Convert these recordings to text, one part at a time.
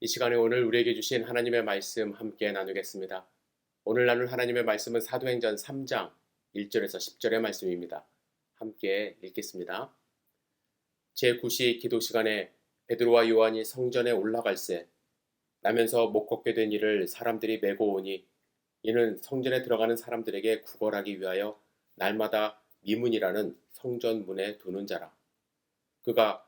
이 시간에 오늘 우리에게 주신 하나님의 말씀 함께 나누겠습니다. 오늘 나눌 하나님의 말씀은 사도행전 3장 1절에서 10절의 말씀입니다. 함께 읽겠습니다. 제9시 기도 시간에 베드로와 요한이 성전에 올라갈새 나면서 못 걷게 된 이를 사람들이 메고 오니 이는 성전에 들어가는 사람들에게 구걸하기 위하여 날마다 미문이라는 성전 문에 두는 자라. 그가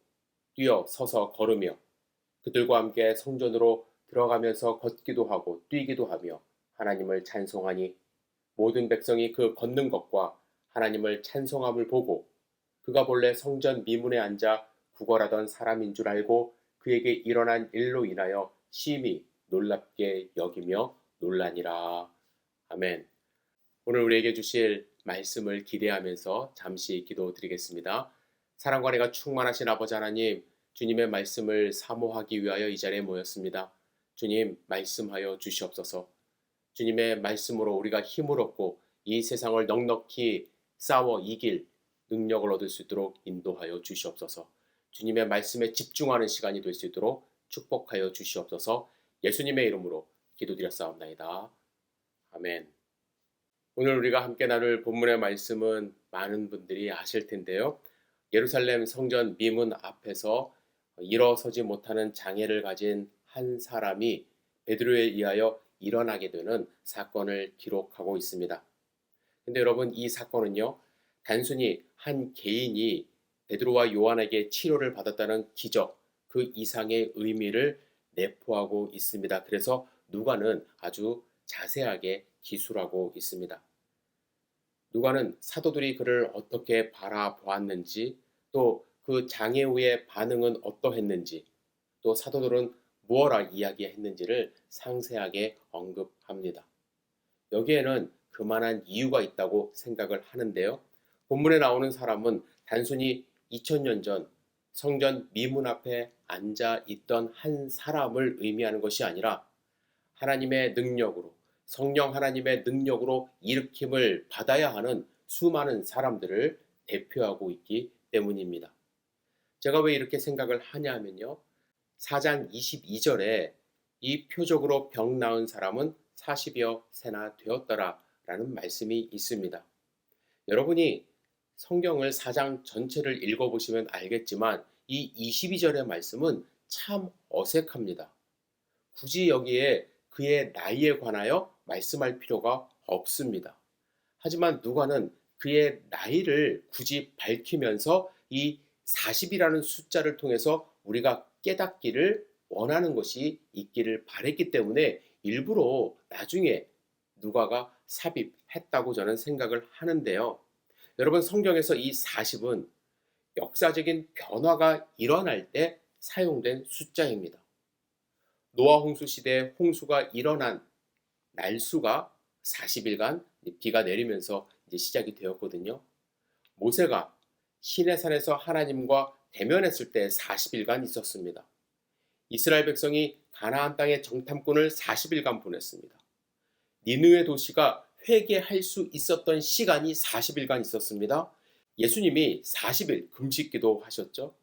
뛰어 서서 걸으며 그들과 함께 성전으로 들어가면서 걷기도 하고 뛰기도 하며 하나님을 찬송하니 모든 백성이 그 걷는 것과 하나님을 찬송함을 보고 그가 본래 성전 미문에 앉아 구걸하던 사람인 줄 알고 그에게 일어난 일로 인하여 심히 놀랍게 여기며 놀라니라. 아멘. 오늘 우리에게 주실 말씀을 기대하면서 잠시 기도 드리겠습니다. 사랑과 내가 충만하신 아버지 하나님, 주님의 말씀을 사모하기 위하여 이 자리에 모였습니다. 주님, 말씀하여 주시옵소서. 주님의 말씀으로 우리가 힘을 얻고 이 세상을 넉넉히 싸워 이길 능력을 얻을 수 있도록 인도하여 주시옵소서. 주님의 말씀에 집중하는 시간이 될 수 있도록 축복하여 주시옵소서. 예수님의 이름으로 기도드렸사옵나이다. 아멘. 오늘 우리가 함께 나눌 본문의 말씀은 많은 분들이 아실 텐데요. 예루살렘 성전 미문 앞에서 일어서지 못하는 장애를 가진 한 사람이 베드로에 의하여 일어나게 되는 사건을 기록하고 있습니다. 근데 여러분 이 사건은요. 단순히 한 개인이 베드로와 요한에게 치료를 받았다는 기적 그 이상의 의미를 내포하고 있습니다. 그래서 누가는 아주 자세하게 기술하고 있습니다. 누가는 사도들이 그를 어떻게 바라보았는지 또 그 장애 후의 반응은 어떠했는지 또 사도들은 무엇라 이야기했는지를 상세하게 언급합니다. 여기에는 그만한 이유가 있다고 생각을 하는데요. 본문에 나오는 사람은 단순히 2000년 전 성전 미문 앞에 앉아 있던 한 사람을 의미하는 것이 아니라 하나님의 능력으로 성령 하나님의 능력으로 일으킴을 받아야 하는 수많은 사람들을 대표하고 있기 때문입니다. 제가 왜 이렇게 생각을 하냐 하면요. 4장 22절에 이 표적으로 병 나은 사람은 40여 세나 되었더라 라는 말씀이 있습니다. 여러분이 성경을 4장 전체를 읽어보시면 알겠지만 이 22절의 말씀은 참 어색합니다. 굳이 여기에 그의 나이에 관하여 말씀할 필요가 없습니다. 하지만 누가는 그의 나이를 굳이 밝히면서 이 40이라는 숫자를 통해서 우리가 깨닫기를 원하는 것이 있기를 바랬기 때문에 일부러 나중에 누가가 삽입했다고 저는 생각을 하는데요. 여러분 성경에서 이 40은 역사적인 변화가 일어날 때 사용된 숫자입니다. 노아 홍수 시대에 홍수가 일어난 날수가 40일간 비가 내리면서 이제 시작이 되었거든요. 모세가 시내산에서 하나님과 대면했을 때 40일간 있었습니다. 이스라엘 백성이 가나안 땅의 정탐꾼을 40일간 보냈습니다. 니느웨 도시가 회개할 수 있었던 시간이 40일간 있었습니다. 예수님이 40일 금식기도 하셨죠.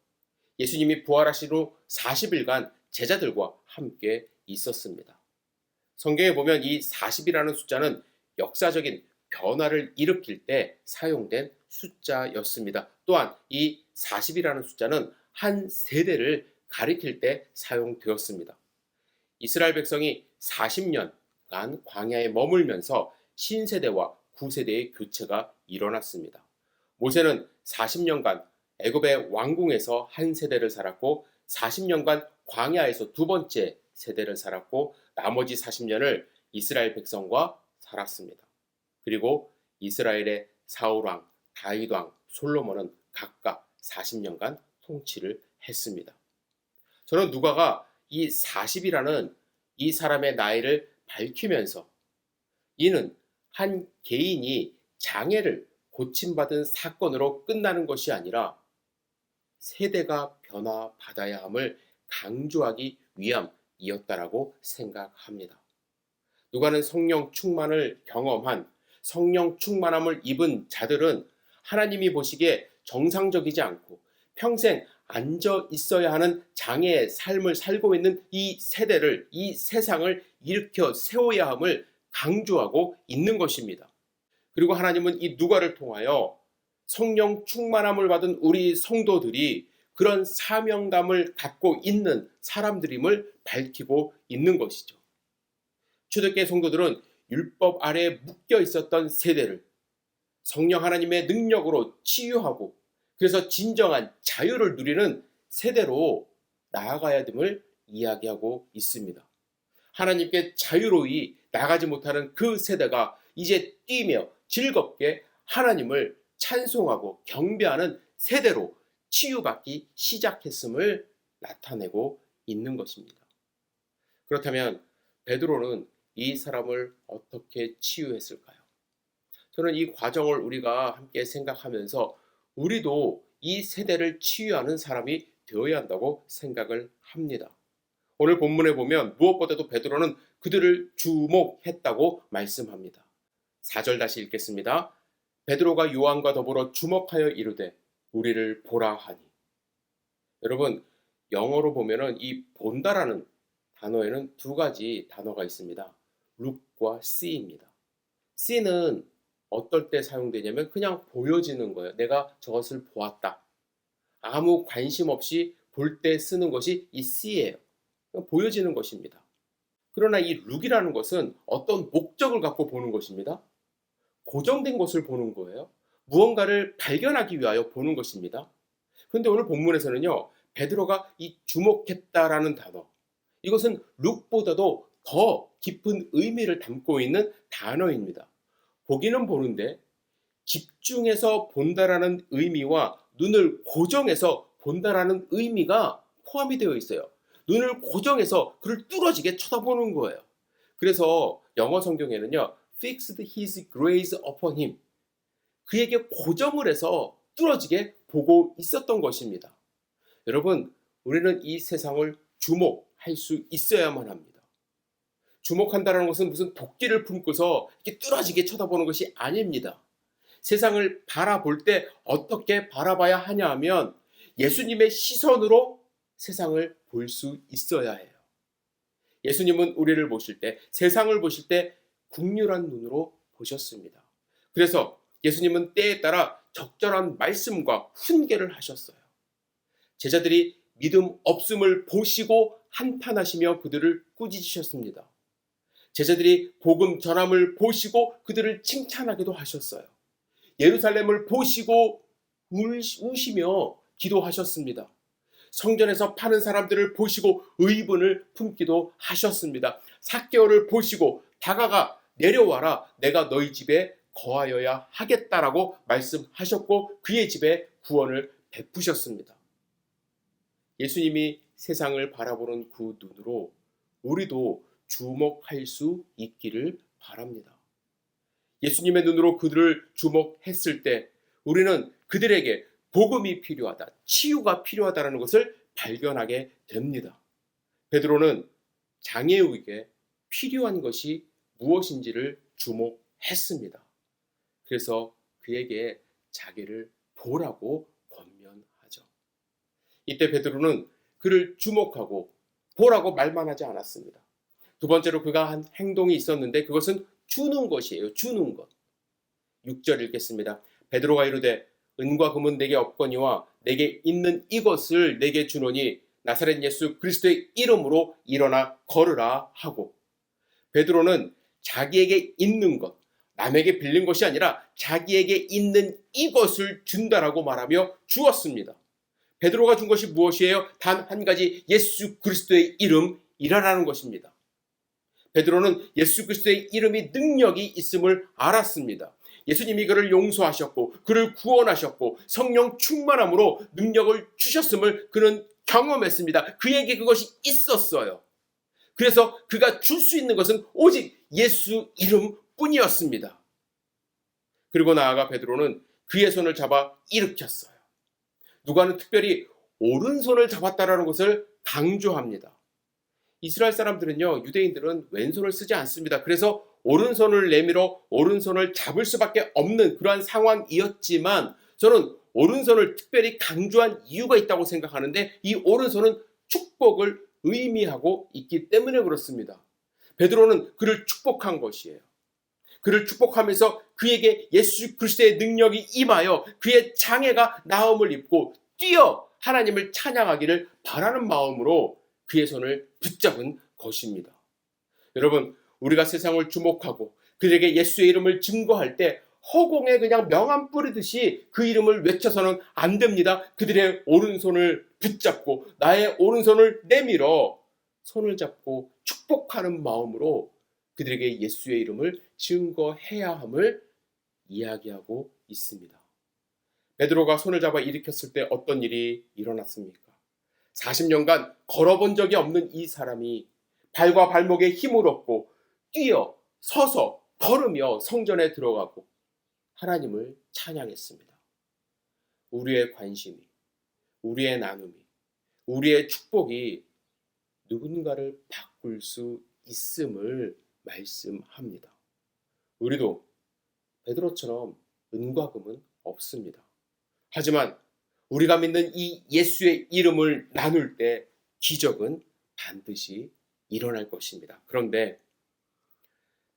예수님이 부활하신 후 40일간 제자들과 함께 있었습니다. 성경에 보면 이 40이라는 숫자는 역사적인 변화를 일으킬 때 사용된 숫자였습니다. 또한 이 40이라는 숫자는 한 세대를 가리킬 때 사용되었습니다. 이스라엘 백성이 40년간 광야에 머물면서 신세대와 구세대의 교체가 일어났습니다. 모세는 40년간 애굽의 왕궁에서 한 세대를 살았고 40년간 광야에서 두 번째 세대를 살았고 나머지 40년을 이스라엘 백성과 살았습니다. 그리고 이스라엘의 사울왕, 다윗왕, 솔로몬은 각각 40년간 통치를 했습니다. 저는 누가가 이 40이라는 이 사람의 나이를 밝히면서 이는 한 개인이 장애를 고침받은 사건으로 끝나는 것이 아니라 세대가 변화받아야 함을 강조하기 위함이었다라고 생각합니다. 누가는 성령 충만을 경험한 성령 충만함을 입은 자들은 하나님이 보시기에 정상적이지 않고 평생 앉아 있어야 하는 장애의 삶을 살고 있는 이 세대를, 이 세상을 일으켜 세워야 함을 강조하고 있는 것입니다. 그리고 하나님은 이 누가를 통하여 성령 충만함을 받은 우리 성도들이 그런 사명감을 갖고 있는 사람들임을 밝히고 있는 것이죠. 초대교회 성도들은 율법 아래에 묶여 있었던 세대를 성령 하나님의 능력으로 치유하고 그래서 진정한 자유를 누리는 세대로 나아가야 됨을 이야기하고 있습니다. 하나님께 자유로이 나가지 못하는 그 세대가 이제 뛰며 즐겁게 하나님을 찬송하고 경배하는 세대로 치유받기 시작했음을 나타내고 있는 것입니다. 그렇다면 베드로는 이 사람을 어떻게 치유했을까요? 저는 이 과정을 우리가 함께 생각하면서 우리도 이 세대를 치유하는 사람이 되어야 한다고 생각을 합니다. 오늘 본문에 보면 무엇보다도 베드로는 그들을 주목했다고 말씀합니다. 4절 다시 읽겠습니다. 베드로가 요한과 더불어 주목하여 이르되 우리를 보라 하니. 여러분, 영어로 보면은 이 본다라는 단어에는 두 가지 단어가 있습니다. look과 see입니다. see는 어떨 때 사용되냐면 그냥 보여지는 거예요. 내가 저것을 보았다. 아무 관심 없이 볼 때 쓰는 것이 이 see예요. 보여지는 것입니다. 그러나 이 look이라는 것은 어떤 목적을 갖고 보는 것입니다. 고정된 것을 보는 거예요. 무언가를 발견하기 위하여 보는 것입니다. 그런데 오늘 본문에서는요, 베드로가 이 주목했다라는 단어, 이것은 룩보다도 더 깊은 의미를 담고 있는 단어입니다. 보기는 보는데 집중해서 본다라는 의미와 눈을 고정해서 본다라는 의미가 포함이 되어 있어요. 눈을 고정해서 그를 뚫어지게 쳐다보는 거예요. 그래서 영어 성경에는요, fixed his gaze upon him. 그에게 고정을 해서 뚫어지게 보고 있었던 것입니다. 여러분, 우리는 이 세상을 주목할 수 있어야만 합니다. 주목한다는 것은 무슨 도끼를 품고서 이렇게 뚫어지게 쳐다보는 것이 아닙니다. 세상을 바라볼 때 어떻게 바라봐야 하냐 하면 예수님의 시선으로 세상을 볼 수 있어야 해요. 예수님은 우리를 보실 때, 세상을 보실 때 국률한 눈으로 보셨습니다. 그래서 예수님은 때에 따라 적절한 말씀과 훈계를 하셨어요. 제자들이 믿음 없음을 보시고 한탄하시며 그들을 꾸짖으셨습니다. 제자들이 복음 전함을 보시고 그들을 칭찬하기도 하셨어요. 예루살렘을 보시고 우시며 기도하셨습니다. 성전에서 파는 사람들을 보시고 의분을 품기도 하셨습니다. 사개월을 보시고 다가가 내려와라 내가 너희 집에 거하여야 하겠다라고 말씀하셨고 그의 집에 구원을 베푸셨습니다. 예수님이 세상을 바라보는 그 눈으로 우리도 주목할 수 있기를 바랍니다. 예수님의 눈으로 그들을 주목했을 때 우리는 그들에게 복음이 필요하다, 치유가 필요하다는 것을 발견하게 됩니다. 베드로는 장애우에게 필요한 것이 무엇인지를 주목했습니다. 그래서 그에게 자기를 보라고 권면하죠. 이때 베드로는 그를 주목하고 보라고 말만 하지 않았습니다. 두 번째로 그가 한 행동이 있었는데 그것은 주는 것이에요. 주는 것. 6절 읽겠습니다. 베드로가 이르되 은과 금은 내게 없거니와 내게 있는 이것을 내게 주노니 나사렛 예수 그리스도의 이름으로 일어나 걸으라 하고 베드로는 자기에게 있는 것, 남에게 빌린 것이 아니라 자기에게 있는 이것을 준다라고 말하며 주었습니다. 베드로가 준 것이 무엇이에요? 단 한 가지 예수 그리스도의 이름 이라는 것입니다. 베드로는 예수 그리스도의 이름이 능력이 있음을 알았습니다. 예수님이 그를 용서하셨고 그를 구원하셨고 성령 충만함으로 능력을 주셨음을 그는 경험했습니다. 그에게 그것이 있었어요. 그래서 그가 줄 수 있는 것은 오직 예수 이름뿐이었습니다. 그리고 나아가 베드로는 그의 손을 잡아 일으켰어요. 누가는 특별히 오른손을 잡았다라는 것을 강조합니다. 이스라엘 사람들은요, 유대인들은 왼손을 쓰지 않습니다. 그래서 오른손을 내밀어 오른손을 잡을 수밖에 없는 그러한 상황이었지만 저는 오른손을 특별히 강조한 이유가 있다고 생각하는데 이 오른손은 축복을 의미하고 있기 때문에 그렇습니다. 베드로는 그를 축복한 것이에요. 그를 축복하면서 그에게 예수 그리스도의 능력이 임하여 그의 장애가 나음을 입고 뛰어 하나님을 찬양하기를 바라는 마음으로 그의 손을 붙잡은 것입니다. 여러분, 우리가 세상을 주목하고 그들에게 예수의 이름을 증거할 때 허공에 그냥 명함 뿌리듯이 그 이름을 외쳐서는 안 됩니다. 그들의 오른손을 붙잡고 나의 오른손을 내밀어 손을 잡고 축복하는 마음으로 그들에게 예수의 이름을 증거해야 함을 이야기하고 있습니다. 베드로가 손을 잡아 일으켰을 때 어떤 일이 일어났습니까? 40년간 걸어본 적이 없는 이 사람이 발과 발목에 힘을 얻고 뛰어 서서 걸으며 성전에 들어가고 하나님을 찬양했습니다. 우리의 관심이, 우리의 나눔이, 우리의 축복이 누군가를 바꿀 수 있음을 말씀합니다. 우리도 베드로처럼 은과 금은 없습니다. 하지만 우리가 믿는 이 예수의 이름을 나눌 때 기적은 반드시 일어날 것입니다. 그런데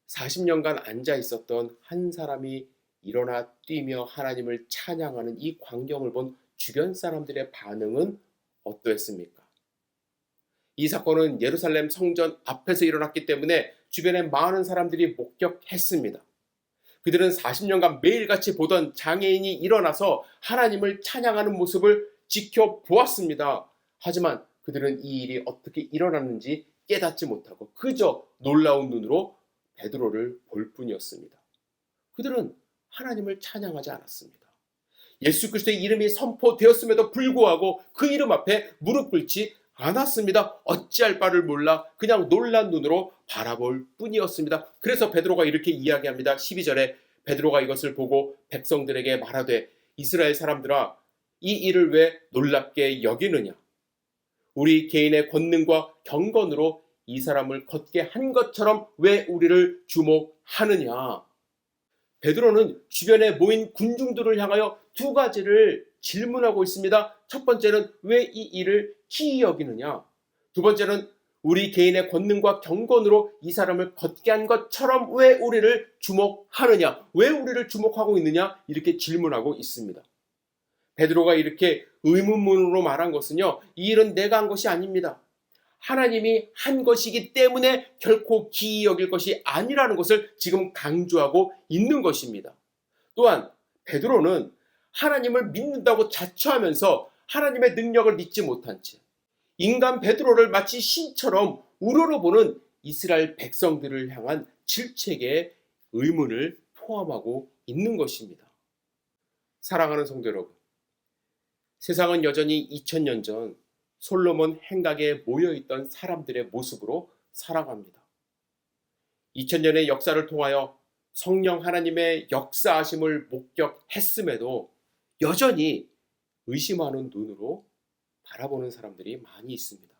40년간 앉아 있었던 한 사람이 일어나 뛰며 하나님을 찬양하는 이 광경을 본 주변 사람들의 반응은 어떠했습니까? 이 사건은 예루살렘 성전 앞에서 일어났기 때문에 주변에 많은 사람들이 목격했습니다. 그들은 40년간 매일같이 보던 장애인이 일어나서 하나님을 찬양하는 모습을 지켜보았습니다. 하지만 그들은 이 일이 어떻게 일어났는지 깨닫지 못하고 그저 놀라운 눈으로 베드로를 볼 뿐이었습니다. 그들은 하나님을 찬양하지 않았습니다. 예수 그리스도의 이름이 선포되었음에도 불구하고 그 이름 앞에 무릎 꿇지 않았습니다. 어찌할 바를 몰라 그냥 놀란 눈으로 바라볼 뿐이었습니다. 그래서 베드로가 이렇게 이야기합니다. 12절에 베드로가 이것을 보고 백성들에게 말하되 이스라엘 사람들아 이 일을 왜 놀랍게 여기느냐 우리 개인의 권능과 경건으로 이 사람을 걷게 한 것처럼 왜 우리를 주목하느냐 베드로는 주변에 모인 군중들을 향하여 두 가지를 질문하고 있습니다. 첫 번째는 왜 이 일을 기이 여기느냐? 두 번째는 우리 개인의 권능과 경건으로 이 사람을 걷게 한 것처럼 왜 우리를 주목하느냐? 왜 우리를 주목하고 있느냐? 이렇게 질문하고 있습니다. 베드로가 이렇게 의문문으로 말한 것은요, 이 일은 내가 한 것이 아닙니다. 하나님이 한 것이기 때문에 결코 기이 여길 것이 아니라는 것을 지금 강조하고 있는 것입니다. 또한 베드로는 하나님을 믿는다고 자처하면서 하나님의 능력을 믿지 못한 채 인간 베드로를 마치 신처럼 우러러 보는 이스라엘 백성들을 향한 질책의 의문을 포함하고 있는 것입니다. 사랑하는 성도 여러분, 세상은 여전히 2000년 전 솔로몬 행각에 모여있던 사람들의 모습으로 살아갑니다. 2000년의 역사를 통하여 성령 하나님의 역사하심을 목격했음에도 여전히 의심하는 눈으로 바라보는 사람들이 많이 있습니다.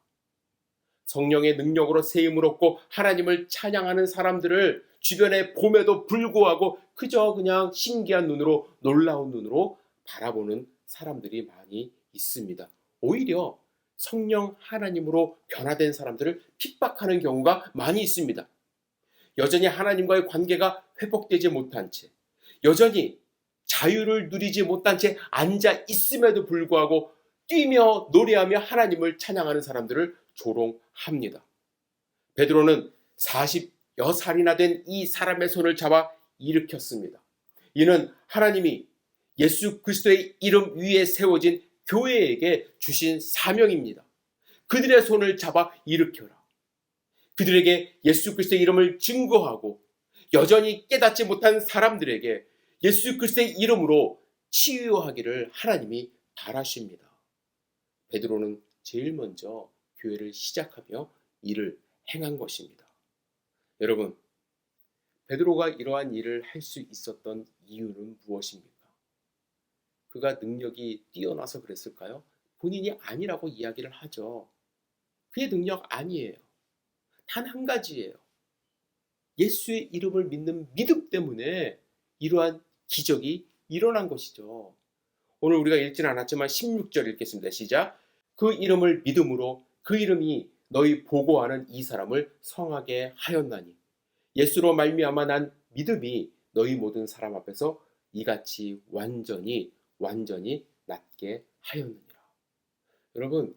성령의 능력으로 세임을 얻고 하나님을 찬양하는 사람들을 주변에 봄에도 불구하고 그저 그냥 신기한 눈으로 놀라운 눈으로 바라보는 사람들이 많이 있습니다. 오히려 성령 하나님으로 변화된 사람들을 핍박하는 경우가 많이 있습니다. 여전히 하나님과의 관계가 회복되지 못한 채, 여전히 자유를 누리지 못한 채 앉아 있음에도 불구하고 뛰며 노래하며 하나님을 찬양하는 사람들을 조롱합니다. 베드로는 40여 살이나 된 이 사람의 손을 잡아 일으켰습니다. 이는 하나님이 예수 그리스도의 이름 위에 세워진 교회에게 주신 사명입니다. 그들의 손을 잡아 일으켜라. 그들에게 예수 그리스도의 이름을 증거하고 여전히 깨닫지 못한 사람들에게 예수 그리스도의 이름으로 치유하기를 하나님이 바라십니다. 베드로는 제일 먼저 교회를 시작하며 일을 행한 것입니다. 여러분, 베드로가 이러한 일을 할 수 있었던 이유는 무엇입니까? 그가 능력이 뛰어나서 그랬을까요? 본인이 아니라고 이야기를 하죠. 그의 능력 아니에요. 단 한 가지예요. 예수의 이름을 믿는 믿음 때문에 이러한 기적이 일어난 것이죠. 오늘 우리가 읽진 않았지만 16절 읽겠습니다. 시작. 그 이름을 믿음으로 그 이름이 너희 보고하는 이 사람을 성하게 하였나니 예수로 말미암아 난 믿음이 너희 모든 사람 앞에서 이같이 완전히 완전히 낫게 하였느니라. 여러분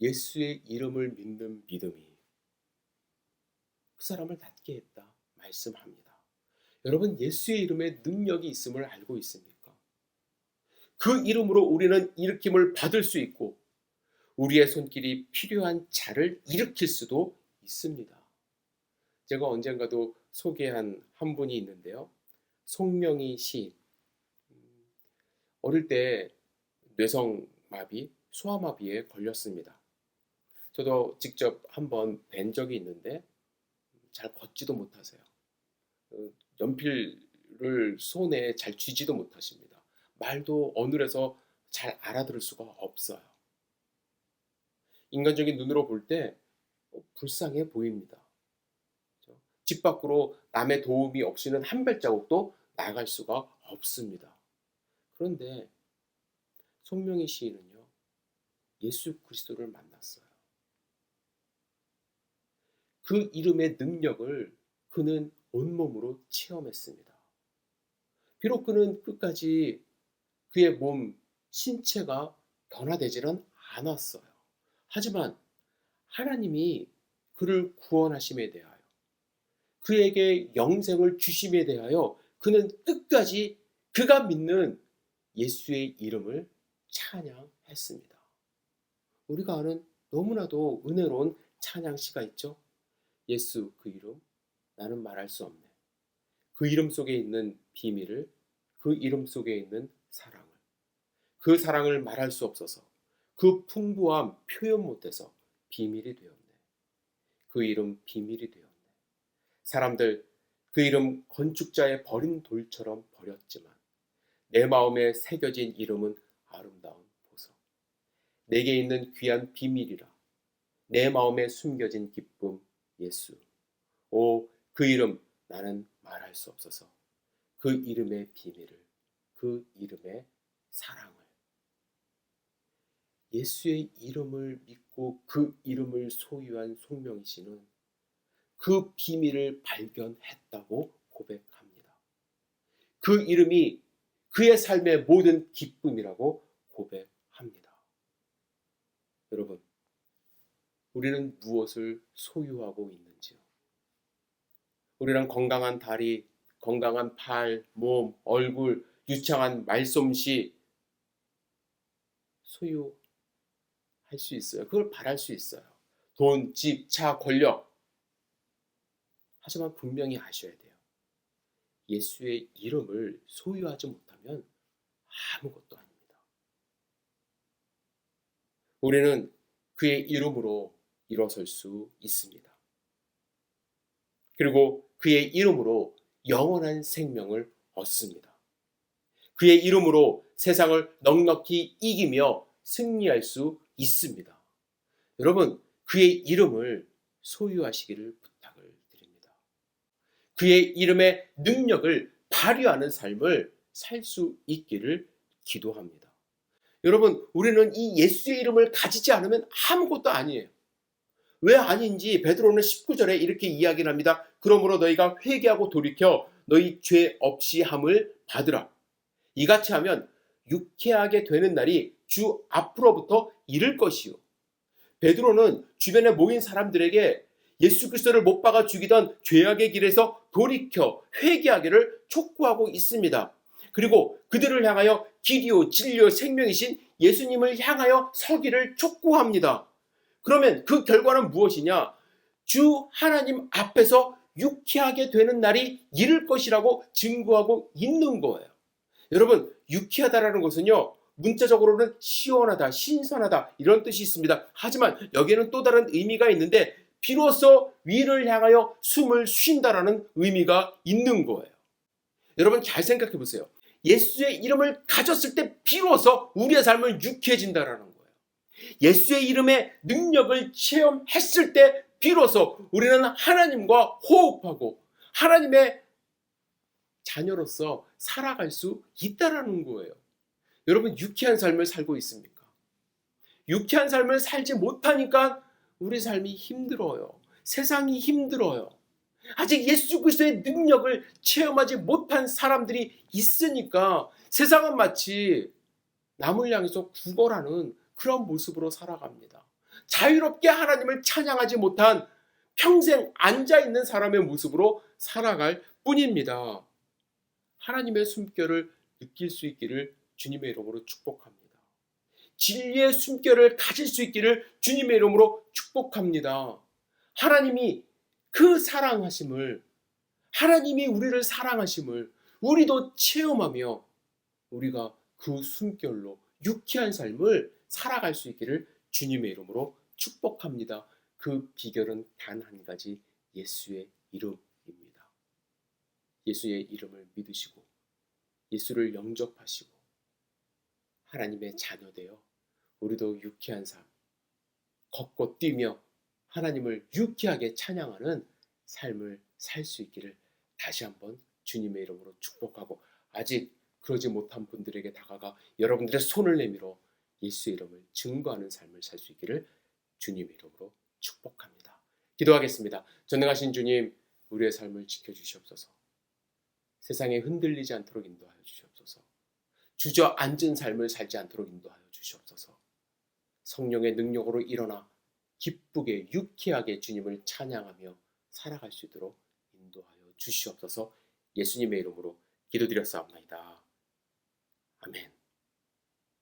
예수의 이름을 믿는 믿음이 그 사람을 낫게 했다 말씀합니다. 여러분 예수의 이름에 능력이 있음을 알고 있습니까? 그 이름으로 우리는 일으킴을 받을 수 있고 우리의 손길이 필요한 자를 일으킬 수도 있습니다. 제가 언젠가도 소개한 한 분이 있는데요. 송명희 시인. 음, 어릴 때 뇌성마비, 소아마비에 걸렸습니다. 저도 직접 한번 뵌 적이 있는데 잘 걷지도 못하세요. 어, 연필을 손에 잘 쥐지도 못하십니다. 말도 어눌해서 잘 알아들을 수가 없어요. 인간적인 눈으로 볼 때 불쌍해 보입니다. 그렇죠? 집 밖으로 남의 도움이 없이는 한 발자국도 나갈 수가 없습니다. 그런데 송명희 시인은요, 예수 그리스도를 만났어요. 그 이름의 능력을 그는 온몸으로 체험했습니다. 비록 그는 끝까지 그의 몸, 신체가 변화되지는 않았어요. 하지만 하나님이 그를 구원하심에 대하여 그에게 영생을 주심에 대하여 그는 끝까지 그가 믿는 예수의 이름을 찬양했습니다. 우리가 아는 너무나도 은혜로운 찬양시가 있죠. 예수 그 이름 나는 말할 수 없네. 그 이름 속에 있는 비밀을 그 이름 속에 있는 사랑을 그 사랑을 말할 수 없어서 그 풍부함 표현 못해서 비밀이 되었네. 그 이름 비밀이 되었네. 사람들 그 이름 건축자의 버린 돌처럼 버렸지만 내 마음에 새겨진 이름은 아름다운 보석. 내게 있는 귀한 비밀이라. 내 마음에 숨겨진 기쁨 예수. 오, 그 이름 나는 말할 수 없어서 그 이름의 비밀을, 그 이름의 사랑을. 예수의 이름을 믿고 그 이름을 소유한 송명희 씨는 그 비밀을 발견했다고 고백합니다. 그 이름이 그의 삶의 모든 기쁨이라고 고백합니다. 여러분, 우리는 무엇을 소유하고 있는지요? 우리는 건강한 다리, 건강한 팔, 몸, 얼굴, 유창한 말솜씨 소유할 수 있어요. 그걸 바랄 수 있어요. 돈, 집, 차, 권력. 하지만 분명히 아셔야 돼요. 예수의 이름을 소유하지 못하면 아무것도 아닙니다. 우리는 그의 이름으로 일어설 수 있습니다. 그리고 그의 이름으로 영원한 생명을 얻습니다. 그의 이름으로 세상을 넉넉히 이기며 승리할 수 있습니다. 여러분, 그의 이름을 소유하시기를 부탁을 드립니다. 그의 이름의 능력을 발휘하는 삶을 살 수 있기를 기도합니다. 여러분, 우리는 이 예수의 이름을 가지지 않으면 아무것도 아니에요. 왜 아닌지 베드로는 19절에 이렇게 이야기를 합니다. 그러므로 너희가 회개하고 돌이켜 너희 죄 없이 함을 받으라. 이같이 하면 유쾌하게 되는 날이 주 앞으로부터 이를 것이요. 베드로는 주변에 모인 사람들에게 예수 그리스도를 못 박아 죽이던 죄악의 길에서 돌이켜 회개하기를 촉구하고 있습니다. 그리고 그들을 향하여 길이요 진리요 생명이신 예수님을 향하여 서기를 촉구합니다. 그러면 그 결과는 무엇이냐? 주 하나님 앞에서 유쾌하게 되는 날이 이를 것이라고 증거하고 있는 거예요. 여러분, 유쾌하다라는 것은요, 문자적으로는 시원하다, 신선하다, 이런 뜻이 있습니다. 하지만 여기에는 또 다른 의미가 있는데, 비로소 위를 향하여 숨을 쉰다라는 의미가 있는 거예요. 여러분 잘 생각해 보세요. 예수의 이름을 가졌을 때 비로소 우리의 삶은 유쾌해진다라는 거예요. 예수의 이름의 능력을 체험했을 때 비로소 우리는 하나님과 호흡하고 하나님의 자녀로서 살아갈 수 있다라는 거예요. 여러분 유쾌한 삶을 살고 있습니까? 유쾌한 삶을 살지 못하니까 우리 삶이 힘들어요. 세상이 힘들어요. 아직 예수 그리스도의 능력을 체험하지 못한 사람들이 있으니까 세상은 마치 남을 향해서 구걸하는 그런 모습으로 살아갑니다. 자유롭게 하나님을 찬양하지 못한 평생 앉아 있는 사람의 모습으로 살아갈 뿐입니다. 하나님의 숨결을 느낄 수 있기를 주님의 이름으로 축복합니다. 진리의 숨결을 가질 수 있기를 주님의 이름으로 축복합니다. 하나님이 그 사랑하심을 하나님이 우리를 사랑하심을 우리도 체험하며 우리가 그 숨결로 유쾌한 삶을 살아갈 수 있기를 주님의 이름으로 축복합니다. 그 비결은 단 한 가지 예수의 이름입니다. 예수의 이름을 믿으시고 예수를 영접하시고 하나님의 자녀 되어 우리도 유쾌한 삶 걷고 뛰며 하나님을 유쾌하게 찬양하는 삶을 살 수 있기를 다시 한번 주님의 이름으로 축복하고 아직 그러지 못한 분들에게 다가가 여러분들의 손을 내밀어 예수의 이름을 증거하는 삶을 살 수 있기를 주님의 이름으로 축복합니다. 기도하겠습니다. 전능하신 주님, 우리의 삶을 지켜주시옵소서. 세상에 흔들리지 않도록 인도하여 주시옵소서. 주저앉은 삶을 살지 않도록 인도하여 주시옵소서. 성령의 능력으로 일어나 기쁘게 유쾌하게 주님을 찬양하며 살아갈 수 있도록 인도하여 주시옵소서. 예수님의 이름으로 기도드렸사옵나이다. 아멘.